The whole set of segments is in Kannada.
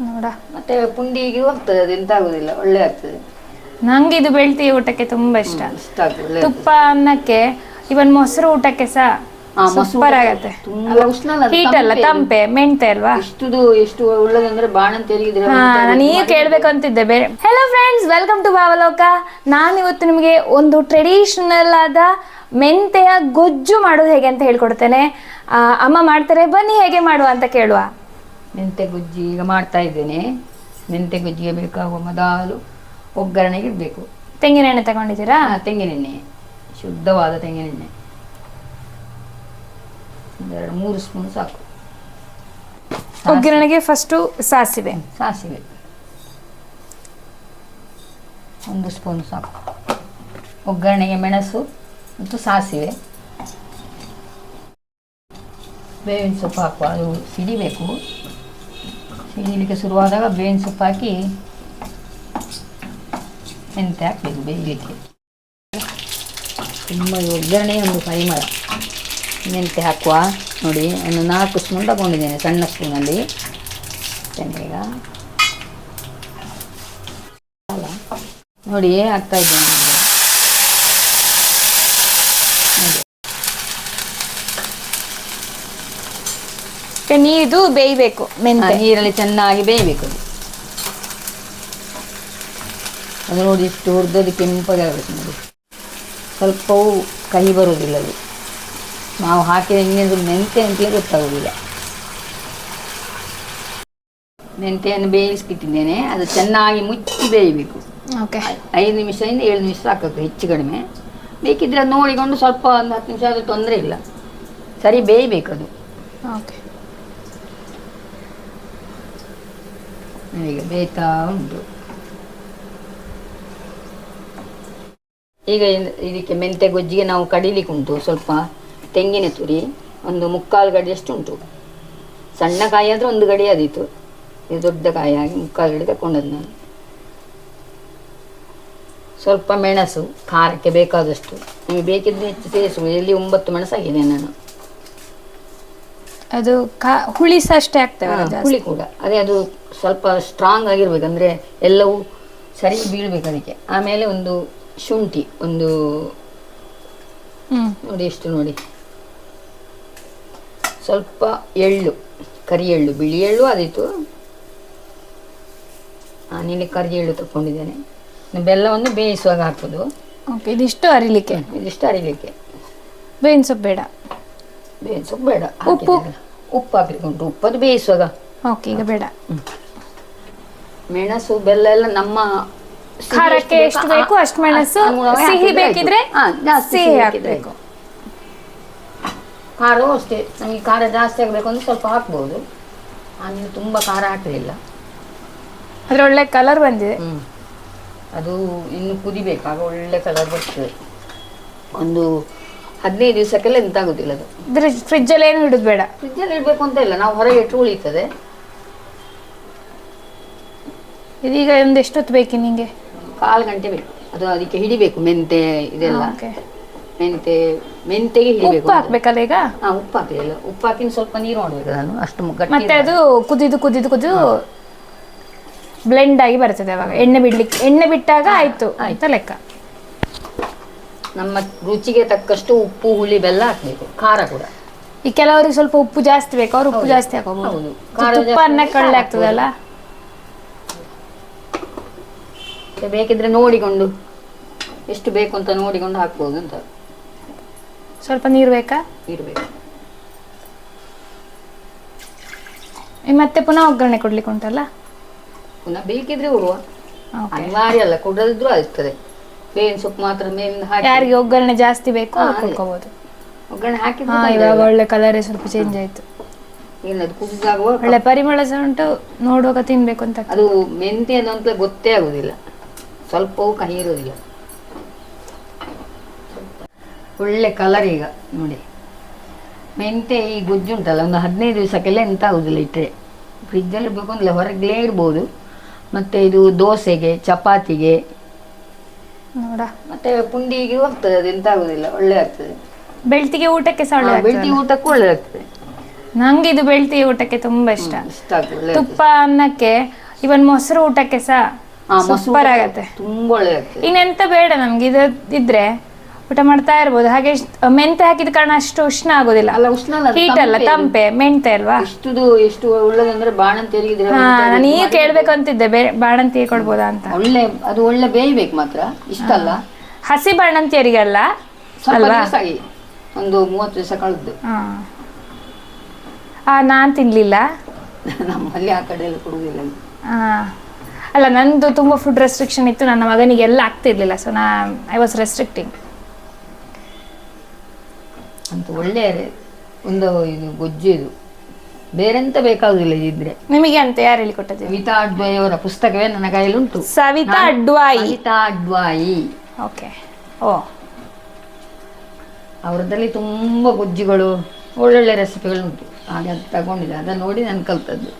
ನೋಡ. ಮತ್ತೆ ಪುಂಡಿಗೆ ಹೋಗ್ತದೆ ಅದು ಎಂತ ಆಗುದಿಲ್ಲ ಒಳ್ಳೆ ಆಗ್ತದೆ. ನಂಗೆ ಇದು ಬೆಳ್ತಿ ಊಟಕ್ಕೆ ತುಂಬಾ ಇಷ್ಟ. ಇಷ್ಟ ಆಗ್ತದೆ ಒಳ್ಳೆ ತುಪ್ಪ ಅನ್ನಕ್ಕೆ ಇವನ್ ಮೊಸರು ಊಟಕ್ಕೆ ಸಹ ಮೊಸರು ಸೂಪರ್ ಆಗತ್ತೆ. ತುಂಬಾ ಉಷ್ಣ ಅಲ್ಲ, ಅದು ಹೀಟ್ ಅಲ್ಲ ತಂಪೆ. ತಂಪೆ ಮೆಂತೆ ಅಲ್ವಾ? ಇಷ್ಟುದು ಎಷ್ಟು ಒಳ್ಳೆದಂದ್ರೆ ಬಾಣಂತಿಯರಿಗೆ ಹಾ ನಾನು ಈಗ ಕೇಳ್ಬೇಕು ಅಂತಿದ್ದೆ ಬೇರೆ. Hello friends welcome to Bhavaloka. ನಾನು ಇವತ್ತು ನಿಮಗೆ ಒಂದು ಟ್ರೆಡಿಷನಲ್ ಆದ ಮೆಂತೆಯ ಗೊಜ್ಜು ಮಾಡೋದು ಹೇಗೆ ಅಂತ ಹೇಳ್ಕೊಡ್ತೇನೆ. ಆ, ಅಮ್ಮ ಮಾಡ್ತಾರೆ ಬನ್ನಿ ಹೇಗೆ ಮಾಡುವ ಅಂತ ಕೇಳುವ. ಮೆಂತೆ ಗುಜ್ಜಿ ಈಗ ಮಾಡ್ತಾ ಇದ್ದೇನೆ. ಮೆಂತೆ ಗುಜ್ಜಿಗೆ ಬೇಕಾಗುವ ಮೊದಲು ಒಗ್ಗರಣೆಗೆ ಇಡಬೇಕು ತೆಂಗಿನ ಎಣ್ಣೆ ತಗೊಂಡಿದ್ದೀರಾ ತೆಂಗಿನೆಣ್ಣೆ. ಶುದ್ಧವಾದ ತೆಂಗಿನೆಣ್ಣೆ. ಒಂದೆರಡು ಮೂರು ಸ್ಪೂನ್ ಸಾಕು. ಒಗ್ಗರಣೆಗೆ ಫಸ್ಟು ಸಾಸಿವೆ. ಸಾಸಿವೆ. ಒಂದು ಸ್ಪೂನ್ ಸಾಕು. ಒಗ್ಗರಣೆಗೆ ಮೆಣಸು ಮತ್ತು ಸಾಸಿವೆ. ಬೇವಿನ ಸೊಪ್ಪು ಹಾಕುವ ಅದು ಸಿಡಿಬೇಕು. ಸಿಡಿಲಿಕ್ಕೆ ಶುರುವಾದಾಗ ಬೇವಿನ ಸೊಪ್ಪು ಹಾಕಿ ಮೆಂತೆ ಹಾಕಬೇಕು ಬೇಯಲಿಕ್ಕೆ ತುಂಬ ಒಗ್ಗರಣೆ ಒಂದು ಪರಿಮಳ. ಮೆಂತೆ ಹಾಕುವ. ನೋಡಿ, ಒಂದು ನಾಲ್ಕು ಸ್ಪೂನ್ ತಗೊಂಡಿದ್ದೇನೆ, ಸಣ್ಣ ಸ್ಪೂನಲ್ಲಿ. ಚೆನ್ನಾಗ ನೋಡಿ ಆಗ್ತಾ ಇದ್ದೇನೆ ನೋಡಿ. ನೋಡಿ ನೀರು ಬೇಯಬೇಕು ಮೆಂತೆ. ನೀರಲ್ಲಿ ಚೆನ್ನಾಗಿ ಬೇಯಬೇಕು. ಅದು ನೋಡಿ ಇಷ್ಟು ಹುರಿದದ್ದು ಕೆಂಪಗೆ ಆಗಬೇಕು ನೋಡಿ. ಸ್ವಲ್ಪವೂ ಕಹಿ ಬರೋದಿಲ್ಲ ಅದು. ನಾವು ಹಾಕಿದ ಇನ್ನೊಂದು ಮೆಂತೆ ಅಂತಲೇ ಗೊತ್ತಾಗೋದಿಲ್ಲ ಮೆಂತೆಯನ್ನು ಬೇಯಿಸ್ಕಿಟ್ಟಿದ್ದೇನೆ ಅದು ಚೆನ್ನಾಗಿ ಮುಚ್ಚಿ ಬೇಯಬೇಕು. ಓಕೆ. ಐದು ನಿಮಿಷದಿಂದ ಏಳು ನಿಮಿಷ ಹಾಕಬೇಕು ಹೆಚ್ಚು ಕಡಿಮೆ. ಬೇಕಿದ್ರೆ ನೋಡಿಕೊಂಡು ಸ್ವಲ್ಪ ಒಂದು ಹತ್ತು ನಿಮಿಷ ಆದರೂ ತೊಂದರೆ ಇಲ್ಲ. ಸರಿ ಬೇಯಬೇಕು ಅದು. ಓಕೆ. ಈಗ ಬೇಯ್ತಾ ಉಂಟು. ಈಗ ಇದಕ್ಕೆ ಮೆಂತೆ ಗೊಜ್ಜಿಗೆ ನಾವು ಕಡಿಲಿಕ್ಕೆ ಉಂಟು, ಸ್ವಲ್ಪ ತೆಂಗಿನ ತುರಿ, ಒಂದು ಮುಕ್ಕಾಲು ಗಡಿಯಷ್ಟು ಉಂಟು. ಸಣ್ಣ ಕಾಯಿ ಆದರೆ ಒಂದು ಗಡಿ ಆದೀತು ಇದು ದೊಡ್ಡ ಕಾಯಿ ಆಗಿ ಮುಕ್ಕಾಲು ಗಡಿ ತಗೊಂಡದ್ದು ನಾನು. ಸ್ವಲ್ಪ ಮೆಣಸು, ಖಾರಕ್ಕೆ ಬೇಕಾದಷ್ಟು. ನಿಮಗೆ ಬೇಕಿದ್ರೆ ಹೆಚ್ಚು ಸೇರಿಸು ಇಲ್ಲಿ ಒಂಬತ್ತು ಮೆಣಸಾಗಿದೆ ನಾನು. ಅದು ಕಾ ಹುಳಿ ಸಹ ಅಷ್ಟೇ ಆಗ್ತವೆ ಹಾ, ಜಾಸ್ತಿ. ಹುಳಿ ಕೂಡ. ಅದೇ ಅದು ಸ್ವಲ್ಪ ಸ್ಟ್ರಾಂಗ್ ಆಗಿರ್ಬೇಕು ಅಂದ್ರೆ ಎಲ್ಲವೂ ಸರಿ ಬೀಳ್ಬೇಕು ಅದಕ್ಕೆ. ಆಮೇಲೆ ಒಂದು ಶುಂಠಿ ಒಂದು ಹ್ಮ್. ನೋಡಿ ಎಷ್ಟು ನೋಡಿ. ಸ್ವಲ್ಪ ಎಳ್ಳು ಕರಿ ಎಳ್ಳು ಬಿಳಿ ಎಳ್ಳು ಅದಿತ್ತು ನಾನಿಲ್ಲಿ ಕರಿ ಎಳ್ಳು ತಕೊಂಡಿದ್ದೇನೆ ಇನ್ನು ಬೆಲ್ಲವನ್ನು ಬೇಯಿಸುವಾಗ ಹಾಕೋದು. ಓಕೆ ಇದಿಷ್ಟು ಅರಿಲಿಕ್ಕೆ. ಇದಿಷ್ಟು ಅರಿಲಿಕ್ಕೆ. ಬೇವಿನ ಸೊಪ್ಪು ಬೇಡ. ಬೇಯಿಸೋಕೆ ಬೇಡ. ಉಪ್ಪು? ಉಪ್ಪು ಹಾಕ್ಲಿಕ್ಕೆ ಉಂಟು ಉಪ್ಪದು ಬೇಯಿಸುವಾಗ ಓಕೆ ಈಗ ಬೇಡ. ಮೆಣಸು ಬೆಲ್ಲ ಎಲ್ಲ ನಮ್ಮ ಖಾರಕ್ಕೆ ಎಷ್ಟು ಬೇಕು ಅಷ್ಟು ಮೆಣಸು, ಸಿಹಿ ಬೇಕಿದ್ರೆ ಜಾಸ್ತಿ ಸಿಹಿ ಹಾಕಬೇಕು. ಖಾರವೂ ಅಷ್ಟೇ. ನಮಗೆ ಖಾರ ಜಾಸ್ತಿ ಆಗಬೇಕು ಅಂದ್ರೆ ಸ್ವಲ್ಪ ಹಾಕ್ಬೋದು. ಆಮೇಲೆ ತುಂಬ ಖಾರ ಹಾಕಲಿಲ್ಲ. ಅದ್ರ ಒಳ್ಳೆ ಕಲರ್ ಬಂದಿದೆ. ಅದು ಇನ್ನು ಕುದಿಬೇಕು. ಆಗ ಒಳ್ಳೆ ಕಲರ್ ಬರ್ತದೆ. ಒಂದು ಹದಿನೈದು ದಿವಸಕ್ಕೆಲ್ಲ ಎಂತ ಆಗುದಿಲ್ಲ ಅದು. ಫ್ರಿಡ್ಜ್ ಫ್ರಿಜ್ ಅಲ್ಲಿ ಏನು ಇಡುದು ಬೇಡ. ಫ್ರಿಜ್ಜಲ್ಲಿ ಇಡಬೇಕು ಅಂತ ಇಲ್ಲ ನಾವು ಹೊರಗೆ ಇಟ್ಟು ಉಳಿತದೆ. ಇದೀಗ ಒಂದು ಎಷ್ಟೊತ್ತು ಬೇಕು ನಿಮಗೆ ಕಾಲು ಗಂಟೆ ಬೇಕು. ಅದು ಅದಕ್ಕೆ ಹಿಡಿಬೇಕು ಮೆಂತೆ ಇದೆಲ್ಲ. ಓಕೆ ಮೆಂತೆ ಮೆಂತೆಗೆ ಹಿಡಿಬೇಕು. ಉಪ್ಪು ಹಾಕ್ಬೇಕಲ್ಲ ಈಗ? ಹಾ ಉಪ್ಪು ಹಾಕಲಿಲ್ಲ ಉಪ್ಪು ಹಾಕಿ ಸ್ವಲ್ಪ ನೀರು ಮಾಡ್ಬೇಕು ನಾನು ಅಷ್ಟು ಗಟ್ಟಿ ಮತ್ತೆ ಅದು ಕುದಿದು ಕುದಿದು ಕುದಿದು ಬ್ಲೆಂಡ್ ಆಗಿ ಬರ್ತದೆ ಅವಾಗ. ಎಣ್ಣೆ ಬಿಡ್ಲಿಕ್ಕೆ ಎಣ್ಣೆ ಬಿಟ್ಟಾಗ ಆಯ್ತು ಆಯ್ತಾ. ಲೆಕ್ಕ. ನಮ್ಮ ರುಚಿಗೆ ತಕ್ಕಷ್ಟು ಉಪ್ಪು ಹುಳಿ ಬೆಲ್ಲ ಹಾಕ್ಬೇಕು. ಖಾರ ಕೂಡ. ಈ ಕೆಲವರಿಗೆ ಸ್ವಲ್ಪ ಉಪ್ಪು ಜಾಸ್ತಿ ಬೇಕು. ಅವ್ರು ಉಪ್ಪು ಜಾಸ್ತಿ ಹಾಕೋಬಹುದು ತುಪ್ಪ ಅನ್ನ ಕಳ್ಳೆ ಆಗ್ತದಲ್ಲ? ಬೇಕಿದ್ರೆ ನೋಡಿಕೊಂಡು ಎಷ್ಟು ಬೇಕು ಅಂತ ನೋಡಿಕೊಂಡು ಹಾಕ್ಬೋದು ಅಂತ. ಸ್ವಲ್ಪ ನೀರು ಬೇಕಾ? ಇರಬೇಕು ಈ ಮತ್ತೆ ಪುನಃ ಒಗ್ಗರಣೆ ಕೊಡ್ಲಿಕ್ಕೆ ಉಂಟಲ್ಲ? ಪುನಃ ಬೇಕಿದ್ರೆ ಓಕೆ. ಅನಿವಾರ್ಯ ಅಲ್ಲ ಕೊಡದಿದ್ರು ಆಗ್ತದೆ. ಬೇವಿನ ಸೊಪ್ಪು ಮಾತ್ರ ಮೇಲಿಂದ ಹಾಕಿ. ಯಾರಿಗೆ ಒಗ್ಗರಣೆ ಜಾಸ್ತಿ ಬೇಕು ಹಾ, ಅವ್ರು ಅದೇ. ಕೊಡ್ಕೋಬಹುದು ಒಗ್ಗರಣೆ ಹಾಕಿದ್ರೆ ಹಾ ತೊಂದ್ರೆ ಇವಾಗ ಇಲ್ಲ. ಒಳ್ಳೆ ಕಲರ್ ಸ್ವಲ್ಪ ಚೇಂಜ್ ಆಯ್ತು. ಕುದಿದಾಗುವ ಒಳ್ಳೆ ಪರಿಮಳ ಸಹ ಉಂಟು ನೋಡುವಾಗ ತಿನ್ಬೇಕು ಅಂತ ಆಗ್ತದೆ. ಅದು ಮೆಂತೆ ಅಂತ ಗೊತ್ತೇ ಆಗುದಿಲ್ಲ. ಸ್ವಲ್ಪವೂ ಕಹಿ ಇರೋದಿಲ್ಲ. ಒಳ್ಳೆ ಕಲರ್ ಈಗ ನೋಡಿ. ಮೆಂತೆ ಈ ಗೊಜ್ಜುಂಟಲ್ಲ ಒಂದು ಹದಿನೈದು ದಿವಸಕ್ಕೆಲ್ಲ ಎಂತ ಆಗುದಿಲ್ಲ ಇಟ್ಟರೆ. ಫ್ರಿಜ್ಜಲ್ಲಿ ಬೇಕು ಅಂದ್ರೆ ಹೊರಗಲೇ ಇರ್ಬೋದು. ಮತ್ತು ಇದು ದೋಸೆಗೆ ಚಪಾತಿಗೆ ನೋಡ. ಮತ್ತೆ ಪುಂಡಿಗೆ ಹೋಗ್ತದೆ ಅದು ಎಂತ ಆಗುದಿಲ್ಲ ಒಳ್ಳೆ ಆಗ್ತದೆ. ಬೆಳ್ತಿಗೆ ಊಟಕ್ಕೆ ಸಹ ಒಳ್ಳೆ ಬೆಳ್ತಿ ಊಟಕ್ಕೂ ಒಳ್ಳೆ ಆಗ್ತದೆ. ನಂಗೆ ಇದು ಬೆಳ್ತಿ ಊಟಕ್ಕೆ ತುಂಬಾ ಇಷ್ಟ. ಇಷ್ಟ ಆಗ್ತದೆ ಒಳ್ಳೆ ತುಪ್ಪ ಅನ್ನಕ್ಕೆ ಇವನ್ ಮೊಸರು ಊಟಕ್ಕೆ ಸಹ ಸೂಪರ್ ಆಗತ್ತೆ. ತುಂಬಾ ಒಳ್ಳೆ ಆಗ್ತದೆ. ಇನ್ನೆಂತ ಬೇಡ ನಮ್ಗೆ ಇದು ಇದ್ರೆ ಊಟ ಮಾಡ್ತಾ ಇರ್ಬೋದು. ಹಾಗೆ ಇಷ್ಟ್- ಮೆಂತೆ ಹಾಕಿದ ಕಾರಣ ಅಷ್ಟು ಉಷ್ಣ ಆಗೋದಿಲ್ಲ. ಅಲ್ಲ ಉಷ್ಣ ಅಲ್ಲ, ಅದು ಹೀಟ್ ಅಲ್ಲ ತಂಪೆ. ತಂಪೆ ಮೆಂತೆ ಅಲ್ವಾ? ಇಷ್ಟುದು ಎಷ್ಟು ಒಳ್ಳೆದಂದ್ರೆ ಬಾಣಂತಿಯರಿಗೆ ಇದ್ರೆ ಹಾ ನಾನು ಈಗ ಕೇಳ್ಬೇಕು ಅಂತಿದ್ದೆ ಬೇರೆ ಬಾಣಂತಿ ಕೊಡ್ಬೋದಾ ಅಂತ. ಒಳ್ಳೆ ಅದು ಒಳ್ಳೆ ಬೇಯ್ಬೇಕು ಮಾತ್ರ ಇಷ್ಟಲ್ಲ ಹಸಿ ಬಾಣಂತಿಯರಿಗಲ್ಲ ಸ್ವಲ್ಪ ಅಲ್ವಾ? ದಿವಸ ಆಗಿ ಒಂದು ಮೂವತ್ತು ದಿವಸ ಕಳೆದು. ಹಾ. ಆ ನಾನ್ ತಿನ್ಲಿಲ್ಲ. ನಮ್ಮಲ್ಲಿ ಆ ಕಡೆ ಎಲ್ಲ ಕೊಡುವುದಿಲ್ಲ ಆ, ಅಲ್ಲ ನಂದು ತುಂಬಾ ಫುಡ್ ರೆಸ್ಟ್ರಿಕ್ಷನ್ ಇತ್ತು ನನ್ನ ಮಗನಿಗೆ ಎಲ್ಲ ಆಗ್ತಿರ್ಲಿಲ್ಲ ಸೊ ನಾ ಐ ವಾಸ್ ರೆಸ್ಟ್ರಿಕ್ಟಿಂಗ್ ಅಂತ ಒಳ್ಳೆ ಒಂದು ಇದು ಗೊಜ್ಜು ಇದು. ಬೇರೆಂತ ಬೇಕಾಗುದಿಲ್ಲ ಇದ್ರೆ. ನಿಮಗೆ ಅಂತ ಯಾರು ಹೇಳಿಕೊಟ್ಟದ್ದು? ಕವಿತಾ ಅಡ್ವಾಯಿ ಅವರ ಪುಸ್ತಕವೇ ನನ್ನ ಕೈಯಲ್ಲಿ ಉಂಟು ಸವಿತಾ ಅಡ್ವಾಯಿ. ಕವಿತಾ ಅಡ್ವಾಯಿ. ಓಕೆ. ಓ. ಅವರದಲ್ಲಿ ತುಂಬಾ ಗೊಜ್ಜುಗಳು ಒಳ್ಳೊಳ್ಳೆ ರೆಸಿಪಿಗಳು ಉಂಟು ಹಾಗೆ ಅದು ತಗೊಂಡಿದ್ದೆ ಅದನ್ನು ನೋಡಿ ನಾನು ಕಲ್ತದ್ದು.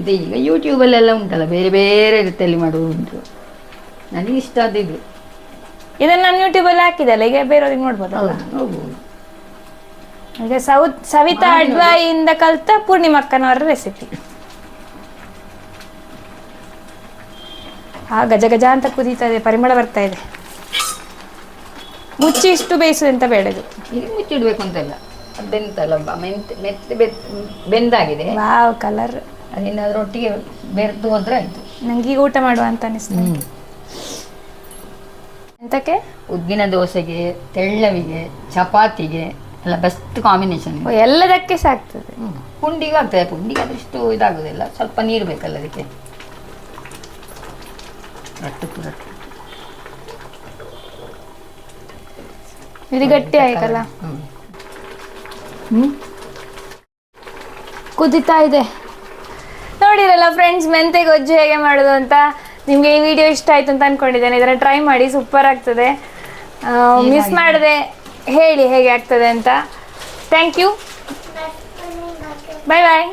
ಇದು ಈಗ ಯೂಟ್ಯೂಬಲ್ಲೆಲ್ಲ ಉಂಟಲ್ಲ ಬೇರೆ ಬೇರೆ ರೀತಿಯಲ್ಲಿ ಮಾಡೋದು ಉಂಟು. ನನಗೆ ಇಷ್ಟ ಆದಿದ್ದು ಇದನ್ನ ನಾನು ಯೂಟ್ಯೂಬಲ್ಲಿ ಹಾಕಿದಲ್ಲ ಈಗ ಬೇರೆಯವ್ರಿಗೆ ನೋಡ್ಬೋದಲ್ಲ? ನೋಡ್ಬೋದು. ಈಗ ಸೌತ್ ಸವಿತಾ ಅಡ್ವಾಯಿಂದ ಕಲ್ತ ಪೂರ್ಣಿಮಕ್ಕನವರ ರೆಸಿಪಿ ಆ ಗಜ ಗಜ ಅಂತ ಕುದೀತಾ ಇದೆ ಪರಿಮಳ ಬರ್ತಾ ಇದೆ. ಮುಚ್ಚಿ ಇಷ್ಟು ಬೇಯಿಸುವಂತ ಅಂತ ಇದು ಇದು ಮುಚ್ಚಿಡ್ಬೇಕು ಅಂತೆಲ್ಲ. ಬೆಂತಲ್ಲ ಮೆಂತ್ ಮೆಂತೆ ಮೆತ್ತೆ ಬೆತ್ ಬೆಂದಾಗಿದೆ. ವಾವ್ ಕಲರ್ ಅದೇನಾದ್ರೂ ಒಟ್ಟಿಗೆ ಬೆರೆದು ಹೋದ್ರೆ ಆಯ್ತು. ನಂಗೆ ಈಗ ಊಟ ಮಾಡುವ ಅಂತ ಅನಿಸ್ತು. ಎಂತಕ್ಕೆ? ಉದ್ದಿನ ದೋಸೆಗೆ ತೆಳ್ಳವಿಗೆ ಚಪಾತಿಗೆ. ಎಲ್ಲ ಬೆಸ್ಟ್ ಕಾಂಬಿನೇಷನ್ ಓ, ಎಲ್ಲದಕ್ಕೆ ಸಾಕ್ತದೆ ಪುಂಡಿಗೂ ಆಗ್ತದೆ. ಪುಂಡಿಗೆ ಅದಷ್ಟು ಇದಾಗುದಿಲ್ಲ. ಸ್ವಲ್ಪ ನೀರು ಬೇಕಲ್ಲ ಅದಕ್ಕೆ. ರಟ್ಟು ರಟ್ಟು ಇದು ಗಟ್ಟಿ ಆಯ್ತಲ್ಲ? ಹ್ಮ್. ಹ್ಮ್. ಕುದಿತಾ ಇದೆ. ನೋಡಿರಲ್ಲ ಫ್ರೆಂಡ್ಸ್ ಮೆಂತೆ ಗೊಜ್ಜು ಹೇಗೆ ಮಾಡೋದು ಅಂತ? ನಿಮಗೆ ಈ ವಿಡಿಯೋ ಇಷ್ಟ ಆಯ್ತು ಅಂತ ಅನ್ಕೊಂಡಿದ್ದೇನೆ. ಇದನ್ನ ಟ್ರೈ ಮಾಡಿ. ಸೂಪರ್ ಆಗ್ತದೆ. ಮಿಸ್ ಮಾಡದೆ. ಹೇಳಿ ಹೇಗೆ ಆಗ್ತದೆ ಅಂತ. Thank you bye bye